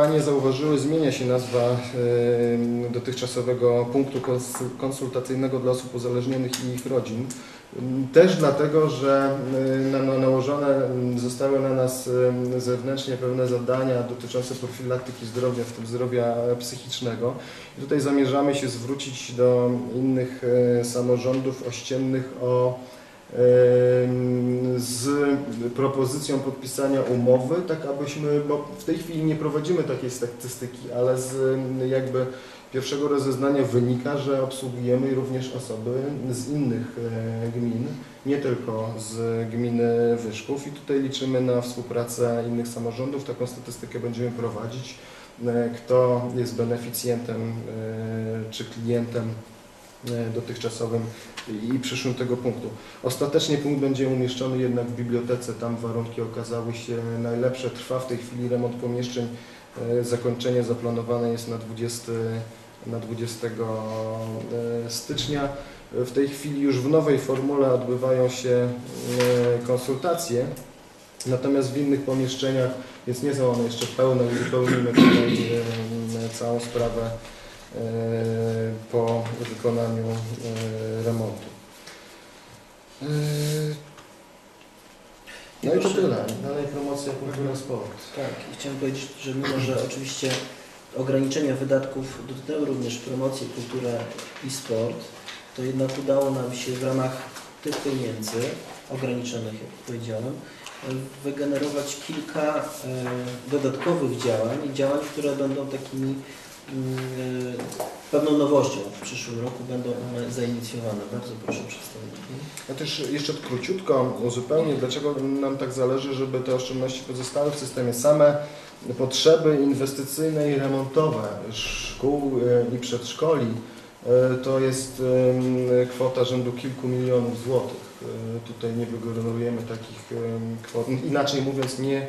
Panie zauważyły, zmienia się nazwa dotychczasowego punktu kons- konsultacyjnego dla osób uzależnionych i ich rodzin. Też dlatego, że na- na- nałożone zostały na nas zewnętrznie pewne zadania dotyczące profilaktyki zdrowia, w tym zdrowia psychicznego. I tutaj zamierzamy się zwrócić do innych e, samorządów ościennych o propozycją podpisania umowy, tak abyśmy, bo w tej chwili nie prowadzimy takiej statystyki, ale z em, jakby pierwszego rozeznania wynika, że obsługujemy również osoby z innych e, gmin, nie tylko z gminy Wyszków. I tutaj liczymy na współpracę innych samorządów, taką statystykę będziemy prowadzić, e, kto jest beneficjentem e, czy klientem dotychczasowym i przyszłym tego punktu. Ostatecznie punkt będzie umieszczony jednak w bibliotece, tam warunki okazały się najlepsze. Trwa w tej chwili remont pomieszczeń. E, Zakończenie zaplanowane jest na 20, na 20 e, stycznia. E, W tej chwili już w nowej formule odbywają się e, konsultacje, natomiast w innych pomieszczeniach, więc nie są one jeszcze pełne, uzupełnimy tutaj e, całą sprawę e, po wykonaniu e, remontu. E, No i to tyle. Dalej promocja kultury sport. Tak, i chciałem powiedzieć, że mimo, że oczywiście ograniczenia wydatków dotykały również promocję, kulturę i sport, to jednak udało nam się w ramach tych pieniędzy ograniczonych, jak powiedziałem, e, wygenerować kilka e, dodatkowych działań, działań, które będą takimi e, pewną nowością w przyszłym roku, będą one zainicjowane. Bardzo proszę przedstawić. Ja też jeszcze króciutko uzupełnię, dlaczego nam tak zależy, żeby te oszczędności pozostały w systemie. Same potrzeby inwestycyjne i remontowe szkół e, i przedszkoli e, to jest kwota rzędu kilku milionów złotych. Tutaj nie wygenerujemy takich kwot, inaczej mówiąc nie,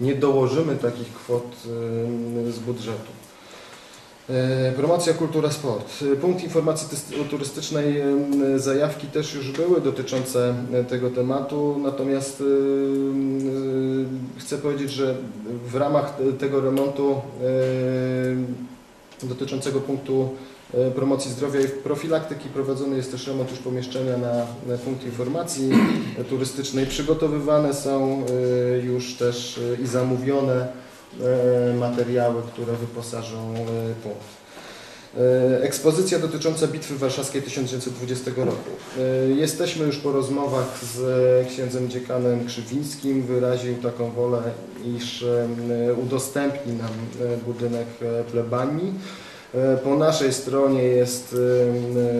nie dołożymy takich kwot z budżetu. E, Promocja, kultura, sport. E, Punkt informacji turystycznej zajawki też już były dotyczące e, tego tematu, natomiast chcę powiedzieć, że w ramach te- tego remontu dotyczącego punktu promocji zdrowia i profilaktyki prowadzony jest też remont już pomieszczenia na, punkt informacji turystycznej. Przygotowywane są już też i zamówione materiały, które wyposażą e, punkt. E, Ekspozycja dotycząca Bitwy Warszawskiej 1920 roku. E, Jesteśmy już po rozmowach z księdzem dziekanem Krzywińskim. Wyraził taką wolę, iż e, udostępni nam e, budynek e, plebanii. E, Po naszej stronie jest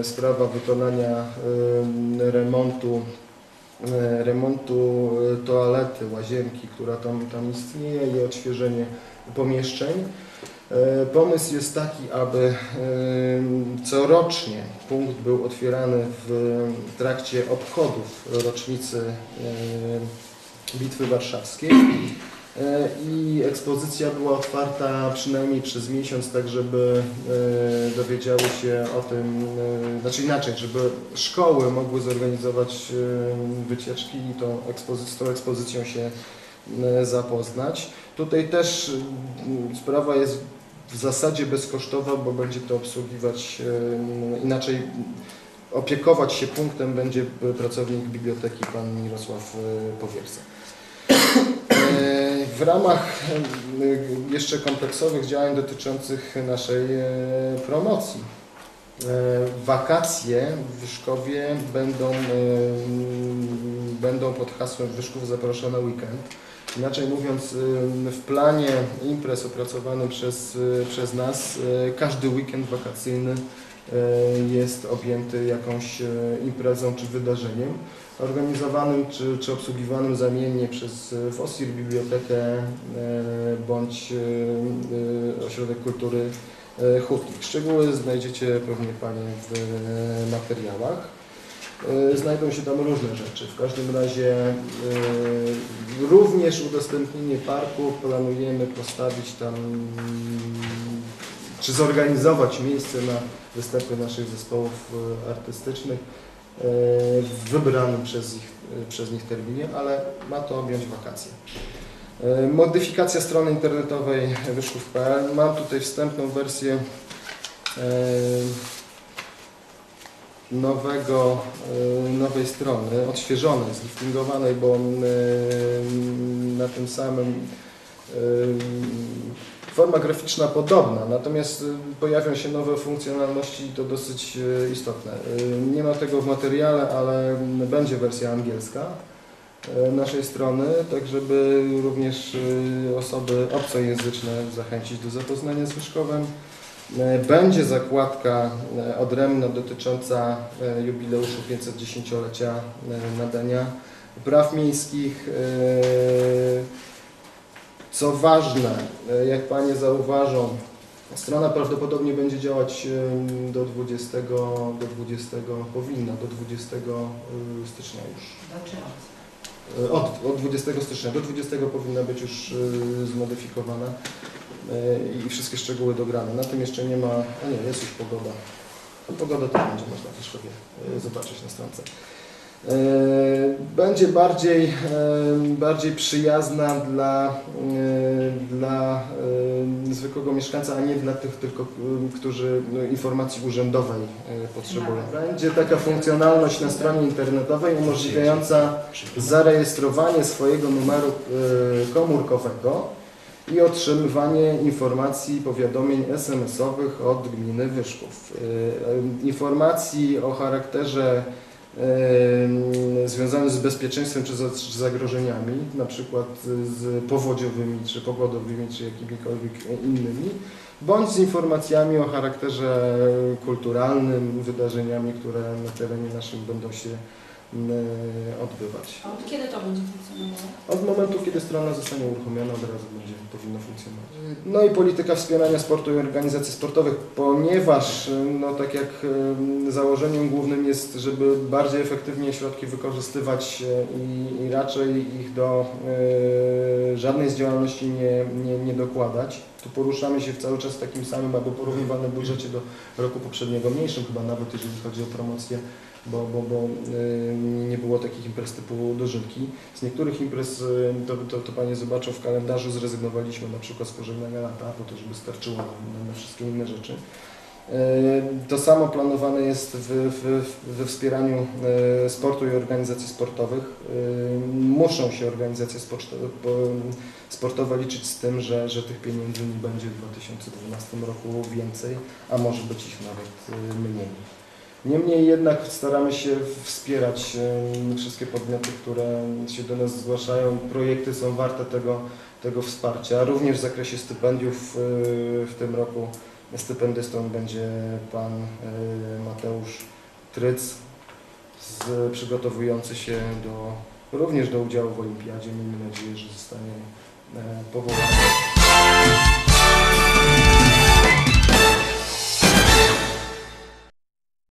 e, sprawa wykonania e, remontu e, remontu e, toalety, łazienki, która tam, tam istnieje i odświeżenie pomieszczeń. E, Pomysł jest taki, aby e, corocznie punkt był otwierany w trakcie obchodów rocznicy e, Bitwy Warszawskiej E, i ekspozycja była otwarta przynajmniej przez miesiąc, tak żeby e, dowiedziały się o tym, e, znaczy inaczej, żeby szkoły mogły zorganizować e, wycieczki i tą ekspozy- z tą ekspozycją się e, zapoznać. Tutaj też m, sprawa jest w zasadzie bezkosztowa, bo będzie to obsługiwać e, inaczej opiekować się punktem będzie pracownik biblioteki pan Mirosław e, Powierca. W ramach jeszcze kompleksowych działań dotyczących naszej e, promocji e, wakacje w Wyszkowie będą, będą pod hasłem Wyszków zaprasza na weekend. Inaczej mówiąc, w planie imprez opracowanym przez, e, przez nas każdy weekend wakacyjny jest objęty jakąś e, imprezą czy wydarzeniem organizowanym czy, czy obsługiwanym zamiennie przez e, FOSIR, bibliotekę e, bądź e, e, Ośrodek Kultury e, Hutnik. Szczegóły znajdziecie pewnie Panie w e, materiałach. E, Znajdą się tam różne rzeczy. W każdym razie e, również udostępnienie parku planujemy postawić tam czy zorganizować miejsce na występy naszych zespołów e, artystycznych e, w wybranym przez, ich, e, przez nich terminie, ale ma to objąć wakacje. Modyfikacja strony internetowej wyszków.pl. Mam tutaj wstępną wersję nowego, nowej strony, odświeżonej, zliftingowanej, bo na tym samym forma graficzna podobna, natomiast e, pojawią się nowe funkcjonalności i to dosyć e, istotne. E, Nie ma tego w materiale, ale będzie wersja angielska naszej strony, tak żeby również osoby obcojęzyczne zachęcić do zapoznania z Wyszkowem. Będzie zakładka odrębna dotycząca jubileuszu 510-lecia e, nadania praw miejskich. Co ważne, e, jak Panie zauważą, strona prawdopodobnie będzie działać do 20, do 20 powinna, do 20 stycznia już. E, Od, od 20 stycznia do 20 powinna być już e, zmodyfikowana e, i wszystkie szczegóły dograne. Na tym jeszcze nie ma, a nie, jest już pogoda. Pogoda to będzie można też sobie zobaczyć na stronce. E, Będzie bardziej, e, bardziej przyjazna dla, e, dla zwykłego mieszkańca, a nie dla tych tylko, którzy no, informacji urzędowej potrzebują. Będzie taka funkcjonalność na stronie internetowej umożliwiająca zarejestrowanie swojego numeru komórkowego i otrzymywanie informacji, powiadomień SMS-owych od gminy Wyszków. Informacji o charakterze e, związanym z bezpieczeństwem czy za- czy zagrożeniami, na przykład z powodziowymi, czy pogodowymi, czy jakimikolwiek innymi, bądź z informacjami o charakterze kulturalnym, wydarzeniami, które na terenie naszym będą się odbywać. A od kiedy to będzie funkcjonowało? Od momentu, kiedy strona zostanie uruchomiona, od razu będzie powinno funkcjonować. No i polityka wspierania sportu i organizacji sportowych, ponieważ, no tak jak em, założeniem głównym jest, żeby bardziej efektywnie środki wykorzystywać e, i, i raczej ich do e, żadnej z działalności nie, nie, nie dokładać. Tu poruszamy się w cały czas w takim samym albo porównywanym budżecie do roku poprzedniego, mniejszym chyba nawet, jeżeli chodzi o promocję bo, bo, bo y, nie było takich imprez typu dożynki. Z niektórych imprez, y, to, to, to Panie zobaczą w kalendarzu, zrezygnowaliśmy na przykład z pożegnania lata, po to, żeby starczyło na, wszystkie inne rzeczy. Y, To samo planowane jest w, w, we wspieraniu sportu i organizacji sportowych. Muszą się organizacje sporto- po- sportowe liczyć z tym, że, że tych pieniędzy nie będzie w 2012 roku więcej, a może być ich nawet mniej. Niemniej jednak staramy się wspierać em, wszystkie podmioty, które się do nas zgłaszają. Projekty są warte tego, tego wsparcia. Również w zakresie stypendiów y, w tym roku stypendystą będzie pan y, Mateusz Tryc, z, przygotowujący się do, również do udziału w olimpiadzie. Miejmy nadzieję, że zostanie e, powołany.